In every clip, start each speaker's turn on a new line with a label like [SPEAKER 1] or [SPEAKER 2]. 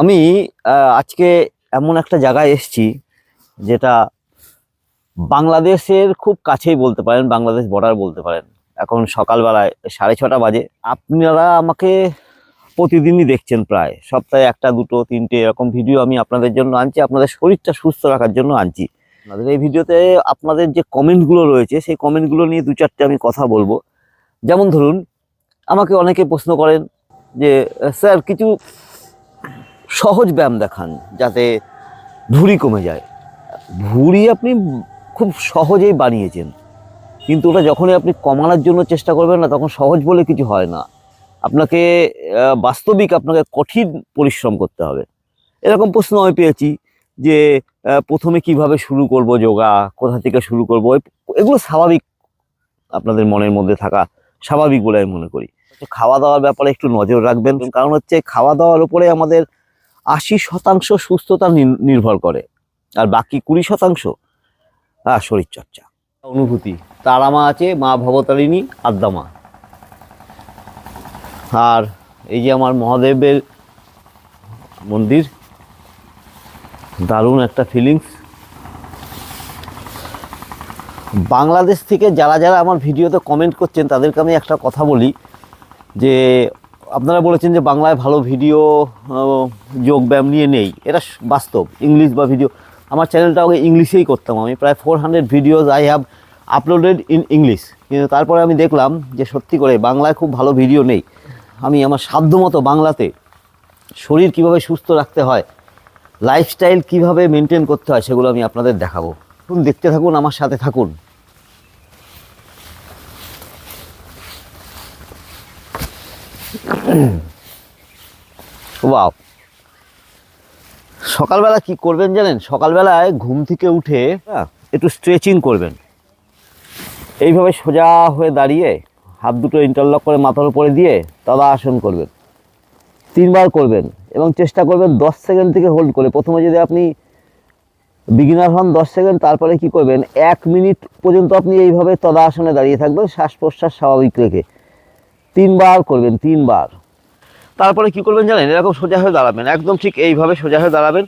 [SPEAKER 1] আমি আজকে এমন একটা জায়গায় এসেছি যেটা বাংলাদেশের খুব কাছেই বলতে পারেন, বাংলাদেশ বর্ডার বলতে পারেন। এখন সকালবেলায় সাড়ে ছটা বাজে। আপনারা আমাকে প্রতিদিনই দেখছেন প্রায়। সপ্তাহে একটা, দুটো, তিনটে এরকম ভিডিও আমি আপনাদের জন্য আনছি, আপনাদের শরীরটা সুস্থ রাখার জন্য আনছি। আপনাদের এই ভিডিওতে আপনাদের যে কমেন্টগুলো রয়েছে, সেই কমেন্টগুলো নিয়ে দু চারটে আমি কথা বলব। যেমন ধরুন, আমাকে অনেকে প্রশ্ন করেন যে, স্যার, কিছু সহজ ব্যায়াম দেখান, যাতে ভুঁড়ি কমে যায়। ভুঁড়ি আপনি খুব সহজেই বানিয়েছেন, কিন্তু ওটা যখনই আপনি কমানোর জন্য চেষ্টা করবেন না, তখন সহজ বলে কিছু হয় না। আপনাকে বাস্তবিক আপনাকে কঠিন পরিশ্রম করতে হবে। এরকম প্রশ্ন আমি পেয়েছি যে প্রথমে কীভাবে শুরু করব যোগা, কোথা থেকে শুরু করব এগুলো স্বাভাবিক আপনাদের মনের মধ্যে থাকা স্বাভাবিক বলে আমি মনে করি। খাওয়া দাওয়ার ব্যাপারে একটু নজর রাখবেন, কারণ হচ্ছে খাওয়া দাওয়ার উপরে আমাদের আশি শতাংশ সুস্থতা নির- নির্ভর করে। আর বাকি কুড়ি শতাংশ শরীরচর্চা। অনুভূতি তারা মা আছে, মা ভবতারিণী, আদ্দামা। আর এই যে আমার মহাদেবের মন্দির, দারুণ একটা ফিলিংস বাংলাদেশ থেকে যারা যারা আমার ভিডিওতে কমেন্ট করছেন, তাদেরকে আমি একটা কথা বলি যে আপনারা বলেছেন যে বাংলায় ভালো ভিডিও যোগব্যায়াম নিয়ে নেই। এটা বাস্তব। ইংলিশ বা ভিডিও, আমার চ্যানেলটা আগে ইংলিশেই করতাম আমি। প্রায় four hundred videos I have uploaded in English কিন্তু তারপরে আমি দেখলাম যে সত্যি করে বাংলায় খুব ভালো ভিডিও নেই। আমি আমার সাধ্যমতো বাংলাতে শরীর কীভাবে সুস্থ রাখতে হয় লাইফস্টাইল কীভাবে মেনটেন করতে হয়, সেগুলো আমি আপনাদের দেখাবো। দেখতে থাকুন, আমার সাথে থাকুন। ওয়াও। সকালবেলা কি করবেন জানেন? সকালবেলায় ঘুম থেকে উঠে একটু স্ট্রেচিং করবেন। এইভাবে সোজা হয়ে দাঁড়িয়ে, হাত দুটো ইন্টারলক করে মাথার উপরে দিয়ে তদাসন করবেন। তিনবার করবেন এবং চেষ্টা করবেন দশ সেকেন্ড থেকে হোল্ড করে। প্রথমে যদি আপনি বিগিনার হন দশ সেকেন্ড, তারপরে কি করবেন, এক মিনিট পর্যন্ত আপনি এইভাবে তদাসনে দাঁড়িয়ে থাকবেন, শ্বাস প্রশ্বাস স্বাভাবিক রেখে। তিনবার করবেন, তিনবার। তারপরে কি করবেন জানেন? এরকম সোজা হয়ে দাঁড়াবেন। একদম ঠিক এইভাবে সোজা হয়ে দাঁড়াবেন।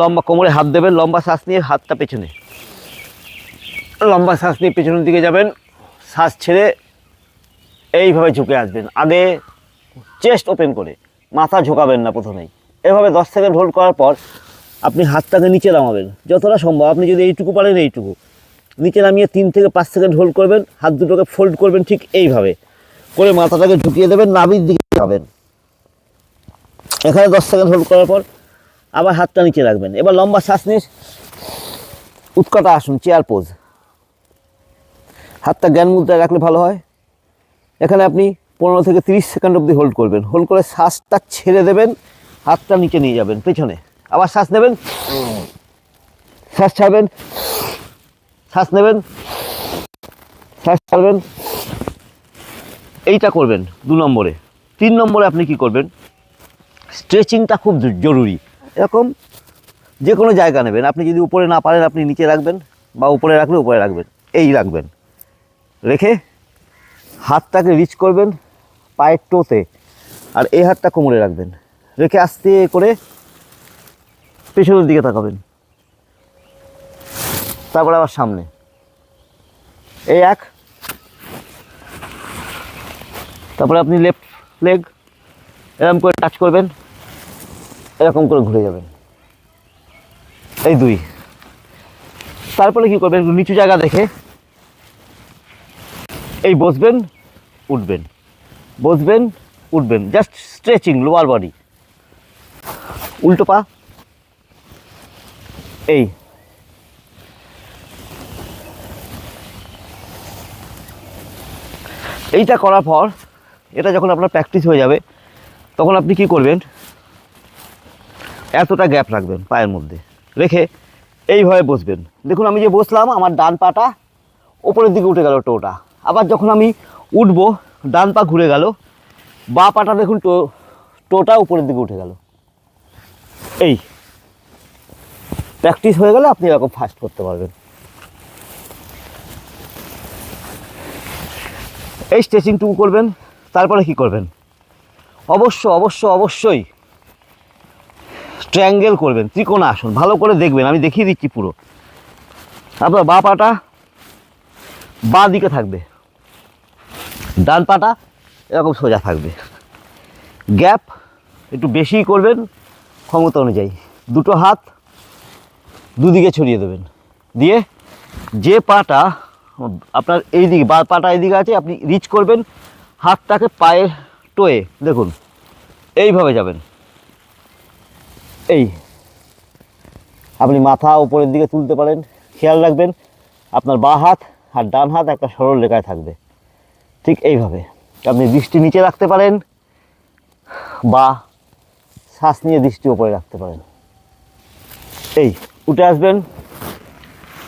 [SPEAKER 1] লম্বা কোমরে হাত দেবেন, লম্বা শ্বাস নিয়ে হাতটা পেছনে। লম্বা শ্বাস নিয়ে পেছনের দিকে যাবেন, শ্বাস ছেড়ে এইভাবে ঝুঁকে আসবেন। আগে চেস্ট ওপেন করে, মাথা ঝোঁকাবেন না প্রথমেই। এভাবে দশ সেকেন্ড হোল্ড করার পর আপনি হাতটাকে নিচে নামাবেন। যতটা সম্ভব, আপনি যদি এইটুকু পারেন এইটুকু। নিচে নামিয়ে তিন থেকে পাঁচ সেকেন্ড হোল্ড করবেন, হাত দুটোকে ফোল্ড করবেন ঠিক এইভাবে। করে মাথাটাকে ঝুঁকিয়ে দেবেন, নাভির দিকে যাবেন। এখানে দশ সেকেন্ড হোল্ড করার পর আবার হাতটা নিচে রাখবেন। এবার লম্বা শ্বাস নিয়ে উৎকটা আসুন চেয়ার পোজ হাতটা জ্ঞান মুদ্রায় রাখলে ভালো হয়। এখানে আপনি পনেরো থেকে তিরিশ সেকেন্ড অবধি হোল্ড করবেন। হোল্ড করে শ্বাসটা ছেড়ে দেবেন, হাতটা নিচে নিয়ে যাবেন, পেছনে। আবার শ্বাস নেবেন, শ্বাস ছাড়বেন, শ্বাস নেবেন, শ্বাস ছাড়বেন। এইটা করবেন দু নম্বরে। তিন নম্বরে আপনি কি করবেন? স্ট্রেচিংটা খুব জরুরি। এরকম যে কোনো জায়গা নেবেন। আপনি যদি উপরে না পারেন, আপনি নিচে রাখবেন বা উপরে রাখলে উপরে রাখবেন। এই রাখবেন। রেখে হাতটাকে রিচ করবেন পায়ের টোতে। আর এই হাতটা কোমরে রাখবেন। রেখে আস্তে করে পেছনের দিকে তাকাবেন। তারপরে আবার সামনে। এই এক তারপরে আপনি লেফট লেগ এরকম করে টাচ করবেন, এরকম করে ঘুরে যাবেন। এই দুই। তারপরে কি করবেন নিচু জায়গা দেখে এই বসবেন, উঠবেন। বসবেন, উঠবেন। জাস্ট স্ট্রেচিং লোয়ার বডি উল্টো পা। এই। এইটা করার পর এটা যখন আপনার প্র্যাকটিস হয়ে যাবে, তখন আপনি কি করবেন? এতটা গ্যাপ রাখবেন পায়ের মধ্যে। রেখে এইভাবে বসবেন। দেখুন, আমি যে বসলাম, আমার ডান পাটা ওপরের দিকে উঠে গেল টোটা। আবার যখন আমি উঠব, ডান পা ঘুরে গেল, বা পাটা দেখুন টো, টোটা উপরের দিকে উঠে গেল। এই। প্র্যাকটিস হয়ে গেলে আপনি এরকম ফাস্ট করতে পারবেন। এই স্ট্রেচিংটুকু করবেন। তারপরে কি করবেন? অবশ্য অবশ্য, অবশ্যই ট্রায়াঙ্গেল করবেন, ত্রিকোণ আসন, ভালো করে দেখবেন, আমি দেখিয়ে দিচ্ছি পুরো। আপনার বা পাটা বাঁ দিকে থাকবে, ডান পাটা এরকম সোজা থাকবে। গ্যাপ একটু বেশিই করবেন ক্ষমতা অনুযায়ী। দুটো হাত দুদিকে ছড়িয়ে দেবেন। দিয়ে যে পাটা আপনার এই দিকে বা পাটা এইদিকে আছে, আপনি রিচ করবেন হাতটাকে পায়ে টোয়ে, দেখুন, এইভাবে যাবেন। এই, আপনি মাথা উপরের দিকে তুলতে পারেন, খেয়াল রাখবেন, আপনার বাঁ হাত আর ডান হাত একটা সরল রেখায় থাকবে। ঠিক এইভাবে, আপনি দৃষ্টি নিচে রাখতে পারেন বা শ্বাস নিয়ে দৃষ্টি ওপরে রাখতে পারেন। এই, উঠে আসবেন,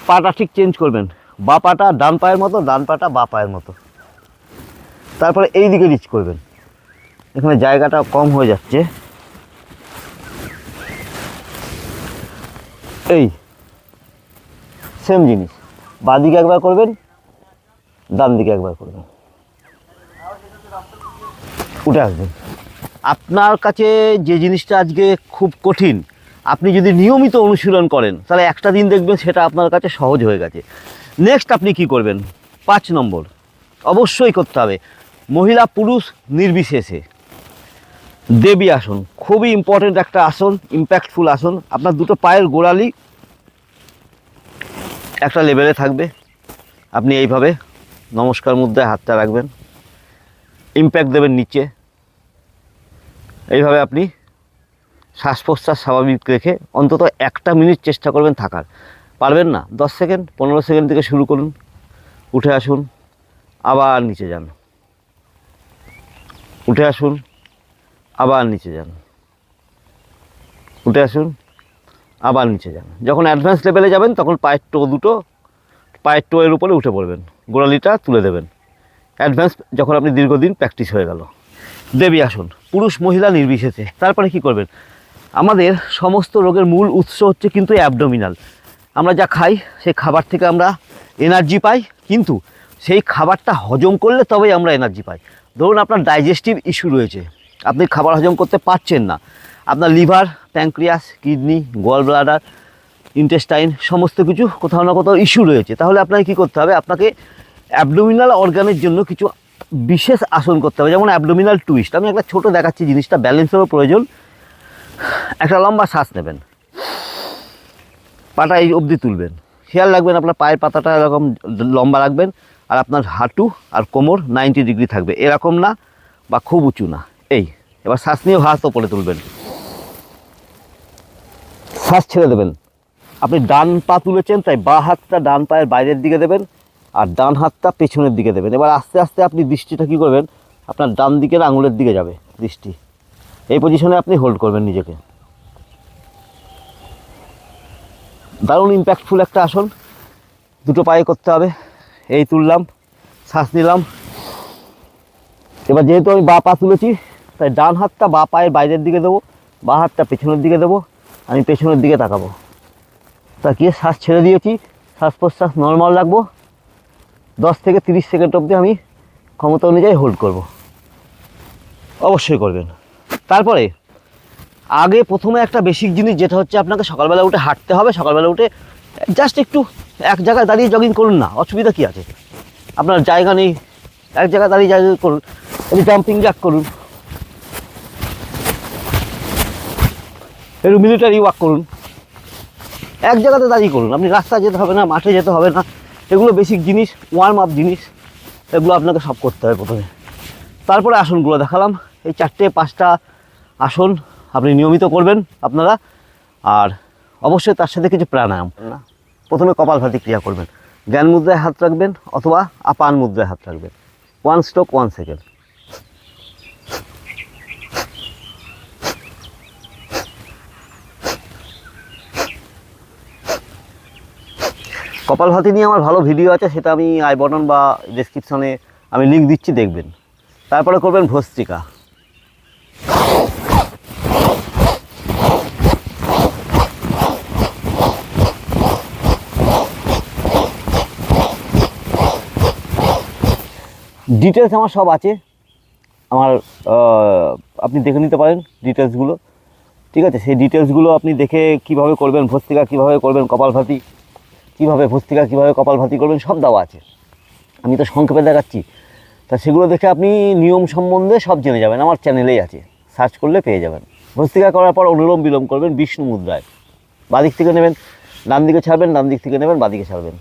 [SPEAKER 1] পাটা ঠিক চেঞ্জ করবেন, বা পাটা ডান পায়ের মতো, ডান পাটা বা পায়ের মতো। তারপরে এই দিকে রিচ করবেন। এখানে জায়গাটা কম হয়ে যাচ্ছে। এই সেম জিনিস। বাঁ দিকে একবার করবেন ডান দিকে একবার করবেন। উঠে আসবেন। আপনার কাছে যে জিনিসটা আজকে খুব কঠিন, আপনি যদি নিয়মিত অনুশীলন করেন, তাহলে একটা দিন দেখবেন সেটা আপনার কাছে সহজ হয়ে গেছে। নেক্সট আপনি কি করবেন? পাঁচ নম্বর। অবশ্যই করতে হবে। মহিলা পুরুষ নির্বিশেষে। দেবী আসন, খুবই ইম্পর্টেন্ট একটা আসন ইম্প্যাক্টফুল আসন। আপনার দুটো পায়ের গোড়ালি একটা লেভেলে থাকবে। আপনি এইভাবে নমস্কার মুদ্রায় হাতটা রাখবেন। ইম্প্যাক্ট দেবেন নিচে। এইভাবে আপনি শ্বাস প্রশ্বাস স্বাভাবিক রেখে অন্তত একটা মিনিট চেষ্টা করবেন থাকার। পারবেন না? দশ সেকেন্ড, পনেরো সেকেন্ড থেকে শুরু করুন। উঠে আসুন, আবার নিচে যান। উঠে আসুন, আবার নিচে যান। উঠে আসুন, আবার নিচে যান। যখন অ্যাডভান্স লেভেলে যাবেন, তখন পায়ের টো দুটো, পায়ের টোয়ের উপরে উঠে পড়বেন। গোড়ালিটা তুলে দেবেন। অ্যাডভান্স যখন আপনি দীর্ঘদিন প্র্যাকটিস হয়ে গেল। দেবী আসন, পুরুষ মহিলা নির্বিশেষে। তারপরে কি করবেন? আমাদের সমস্ত রোগের মূল উৎস হচ্ছে কিন্তু অ্যাবডোমিনাল আমরা যা খাই, সেই খাবার থেকে আমরা এনার্জি পাই, কিন্তু সেই খাবারটা হজম করলে তবেই আমরা এনার্জি পাই। ধরুন আপনার ডাইজেস্টিভ ইস্যু রয়েছে। আপনি খাবার হজম করতে পারছেন না। আপনার liver pancreas kidney gall bladder intestine সমস্ত কিছু কোথাও না কোথাও ইস্যু রয়েছে। তাহলে আপনাকে কী করতে হবে? আপনাকে অ্যাবডোমিনাল অর্গানের জন্য কিছু বিশেষ আসন করতে হবে। যেমন অ্যাবডোমিনাল টুইস্ট আমি একটা ছোট দেখাচ্ছি জিনিসটা। ব্যালেন্সেরও প্রয়োজন। একটা লম্বা শ্বাস নেবেন। পাটা এই অবধি তুলবেন। খেয়াল রাখবেন আপনার পায়ের পাতাটা এরকম লম্বা রাখবেন। আর আপনার হাঁটু আর কোমর নাইনটি ডিগ্রি থাকবে। এরকম না বা খুব উঁচু না। এই, এবার শ্বাস নিয়ে হাত ওপরে তুলবেন। শ্বাস ছেড়ে দেবেন। আপনি ডান পা তুলেছেন, তাই বা হাতটা ডান পায়ের বাইরের দিকে দেবেন আর ডান হাতটা পেছনের দিকে দেবেন। এবার আস্তে আস্তে আপনি দৃষ্টিটা কী করবেন? আপনার ডান দিকের আঙুলের দিকে যাবে দৃষ্টি। এই পজিশনে আপনি হোল্ড করবেন নিজেকে। দারুণ ইম্প্যাক্টফুল একটা আসন। দুটো পায়ে করতে হবে। এই তুললাম, শ্বাস নিলাম। এবার যেহেতু আমি বা পা তুলেছি, তাই ডান হাতটা বা পায়ের বাইরের দিকে দেবো, বা হাতটা পেছনের দিকে দেবো, আমি পেছনের দিকে তাকাবো। তাকিয়ে শ্বাস ছেড়ে দিয়েছি, শ্বাস প্রশ্বাস নর্মাল রাখব। দশ থেকে তিরিশ সেকেন্ড অবধি আমি ক্ষমতা অনুযায়ী হোল্ড করব। অবশ্যই করবেন। তারপরে, আগে প্রথমে একটা বেসিক জিনিস, যেটা হচ্ছে আপনাকে সকালবেলা উঠে হাঁটতে হবে। সকালবেলা উঠে জাস্ট একটু এক জায়গায় দাঁড়িয়ে জগিং করুন না, অসুবিধা কী আছে? আপনার জায়গা নেই, এক জায়গায় দাঁড়িয়ে জায়গা করুন একটু জাম্পিং জ্যাক করুন। একটু মিলিটারি ওয়াক করুন। এক জায়গাতে দাঁড়িয়ে করুন, আপনি রাস্তায় যেতে হবে না, মাঠে যেতে হবে না, এগুলো বেসিক জিনিস ওয়ার্ম আপ জিনিস, এগুলো আপনাকে সব করতে হবে প্রথমে। তারপরে আসনগুলো দেখালাম, এই চারটে, পাঁচটা আসন আপনি নিয়মিত করবেন আপনারা, আর অবশ্যই তার সাথে কিছু প্রাণায়াম। প্রথমে কপালভাতি ক্রিয়া করবেন। জ্ঞান মুদ্রায় হাত রাখবেন অথবা আপান মুদ্রায় হাত রাখবেন। One stroke one second kapalbhati নিয়ে আমার ভালো ভিডিও আছে, সেটা আমি আই বটন বা ডেসক্রিপশনে আমি লিঙ্ক দিচ্ছি, দেখবেন। তারপরে করবেন ভস্ত্রিকা। ডিটেলস আমার সব আছে। আমার আপনি দেখে নিতে পারেন ডিটেলসগুলো ঠিক আছে? সেই ডিটেলসগুলো আপনি দেখে কীভাবে করবেন, ভস্তিকা কীভাবে করবেন, কপালভাতি কীভাবে, ভস্তিকা কীভাবে কপালভাতি করবেন, সব দেওয়া আছে। আমি তো সংক্ষেপে দেখাচ্ছি। তা সেগুলো দেখে আপনি নিয়ম সম্বন্ধে সব জেনে যাবেন। আমার চ্যানেলেই আছে। সার্চ করলে পেয়ে যাবেন। ভস্তিকা করার পর অনুলোম বিলোম করবেন বিষ্ণু মুদ্রায়। বাদিক থেকে নেবেন, ডান দিকে ছাড়বেন, ডান দিক থেকে নেবেন, বাদিকে ছাড়বেন।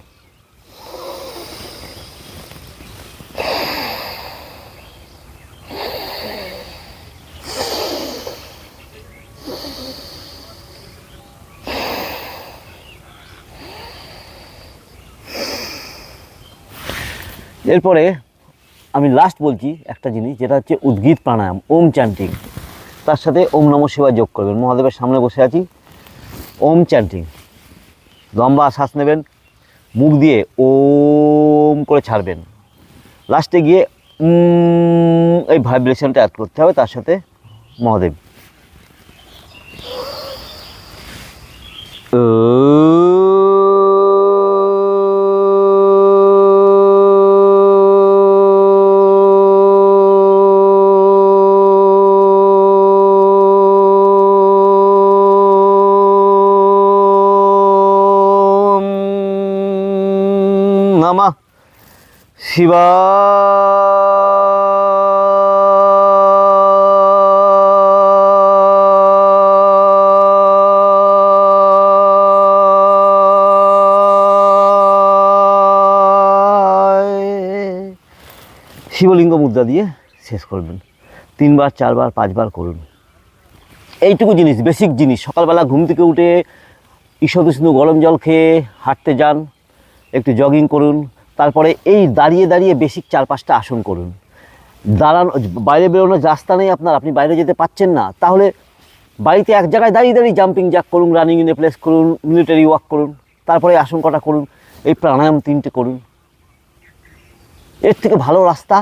[SPEAKER 1] এরপরে আমি লাস্ট বলছি একটা জিনিস, যেটা হচ্ছে উদ্গীত প্রাণায়াম, ওম চ্যান্টিং তার সাথে ওম নম শিবা যোগ করবেন। মহাদেবের সামনে বসে আছি। ওম চ্যান্টিং লম্বা শ্বাস নেবেন, মুখ দিয়ে ওম করে ছাড়বেন। লাস্টে গিয়ে এই ভাইব্রেশনটা অ্যাড করতে হবে, তার সাথে মহাদেব। নমঃ শিবায়। শিবলিঙ্গ মুদ্রা দিয়ে শেষ করবেন। তিনবার, চারবার, পাঁচবার করুন। এইটুকু জিনিস বেসিক জিনিস। সকালবেলা ঘুম থেকে উঠে ঈষদুষ্ণু গরম জল খেয়ে হাঁটতে যান। একটু জগিং করুন, তারপরে এই দাঁড়িয়ে দাঁড়িয়ে বেসিক চার পাঁচটা আসন করুন। দাঁড়ানো, বাইরে বেরোনোর রাস্তা নেই আপনার, আপনি বাইরে যেতে পাচ্ছেন না। তাহলে বাড়িতে এক জায়গায় দাঁড়িয়ে দাঁড়িয়ে জাম্পিং জ্যাক করুন রানিং ইন এ প্লেস করুন মিলিটারি ওয়াক করুন, তারপরে আসন কটা করুন, এই প্রাণায়াম তিনটে করুন। এর থেকে ভালো রাস্তা,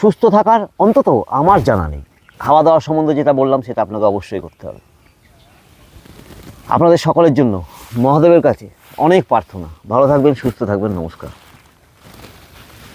[SPEAKER 1] সুস্থ থাকার অন্তত আমার জানা নেই। খাওয়া দাওয়া সম্বন্ধে যেটা বললাম, সেটা আপনাকে অবশ্যই করতে হবে। আপনাদের সকলের জন্য, মহাদেবের কাছে অনেক প্রার্থনা। ভালো থাকবেন সুস্থ থাকবেন নমস্কার।